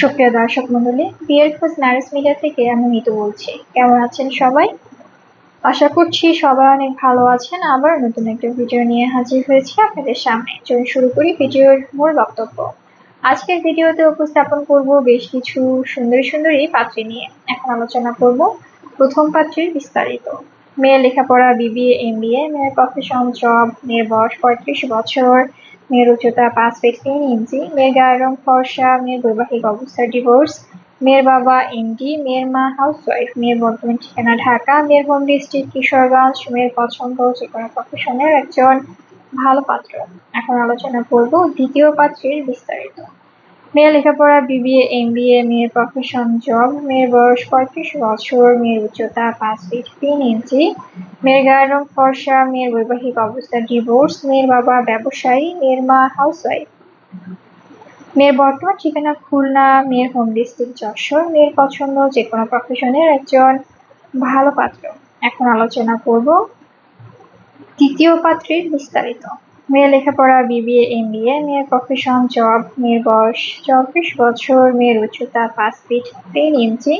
সুপ্রিয় দর্শক মন্ডলী বিয়ের খোঁজ ম্যারেজ মিডিয়া থেকে আমি মিতু বলছি। কেমন আছেন সবাই? আশা করছি সবাই অনেক ভালো আছেন। আবার নতুন একটা ভিডিও নিয়ে হাজির হয়েছি আপনাদের সামনে। চলুন শুরু করি ভিডিওর মূল বক্তব্য। আজকের ভিডিওতে উপস্থাপন করব বেশ কিছু সুন্দরী সুন্দরী পাত্রী নিয়ে। এখন আলোচনা করব প্রথম পাত্রীর বিস্তারিত। মেয়ের লেখাপড়া, বিবিএ এম বিএ মেয়ের প্রফেশন জব, মেয়ের বয়স পঁয়ত্রিশ বছর মেয়ের উচ্চতা পাঁচ ফিট তিন ইঞ্চি মেয়ের গায়ের রং ফর্সা মেয়ের বৈবাহিক অবস্থা ডিভোর্স মেয়ের বাবা এমডি মেয়ের মা হাউসওয়াইফ মেয়ের বর্তমান ঠিকানা ঢাকা মেয়ের হোম ডিস্ট্রিক্ট কিশোরগঞ্জ মেয়ের পছন্দ যে কোনো প্রফেশনের একজন ভালো পাত্র এখন আলোচনা করব দ্বিতীয় পাত্রের বিস্তারিত মেয়ের লেখাপড়া বিবিএ এম বিএ মেয়ের প্রফেশন জব মেয়ের বয়স পঁয়ত্রিশ বছর, মেয়ের উচ্চতা পাঁচ ফিট তিন ইঞ্চি, মেয়ের গায়ের রং ফর্সা, মেয়ের বৈবাহিক অবস্থা ডিভোর্স মেয়ের বাবা ব্যবসায়ী, মেয়ের মা হাউসওয়াইফ মেয়ের বর্তমান ঠিকানা খুলনা, মেয়ের হোম ডিস্ট্রিক্ট যশোর, মেয়ের পছন্দ যে কোনো প্রফেশনের একজন ভালো পাত্র। এখন আলোচনা করব তৃতীয় পাত্রের বিস্তারিত। মেয়ের লেখাপড়া, বিবিএ, এমবিএ, মেয়ের প্রফেশন জব মেয়ের বয়স, চব্বিশ বছর, মেয়ের উচ্চতা পাঁচ ফিট তিন ইঞ্চি,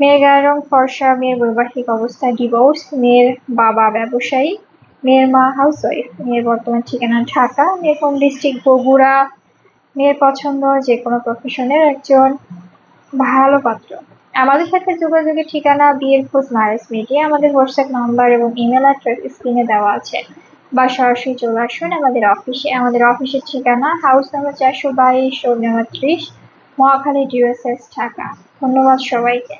মেয়ের গায়ের রং ফর্সা, মেয়ের বৈবাহিক অবস্থা ডিভোর্স মেয়ের বাবা ব্যবসায়ী, মেয়ের মা হাউসওয়াইফ মেয়ের বর্তমান ঠিকানা ঢাকা, মেয়ের হোম ডিস্ট্রিক্ট বগুড়া, মেয়ের পছন্দ যে কোনো প্রফেশনের একজন ভালো পাত্র। আমাদের সাথে যোগাযোগের ঠিকানা বিয়ের খোঁজ ম্যারেজ মিডিয়া, আমাদের হোয়াটসঅ্যাপ নাম্বার এবং ইমেল অ্যাড্রেস স্ক্রিনে দেওয়া আছে। বা সরাসরি চলে আসুন আমাদের অফিসে আমাদের অফিসের ঠিকানা হাউস নাম্বার চারশো বাইশ রোড নাম্বার ত্রিশ, মহাখালী ডিউএসএস ঢাকা। ধন্যবাদ সবাইকে।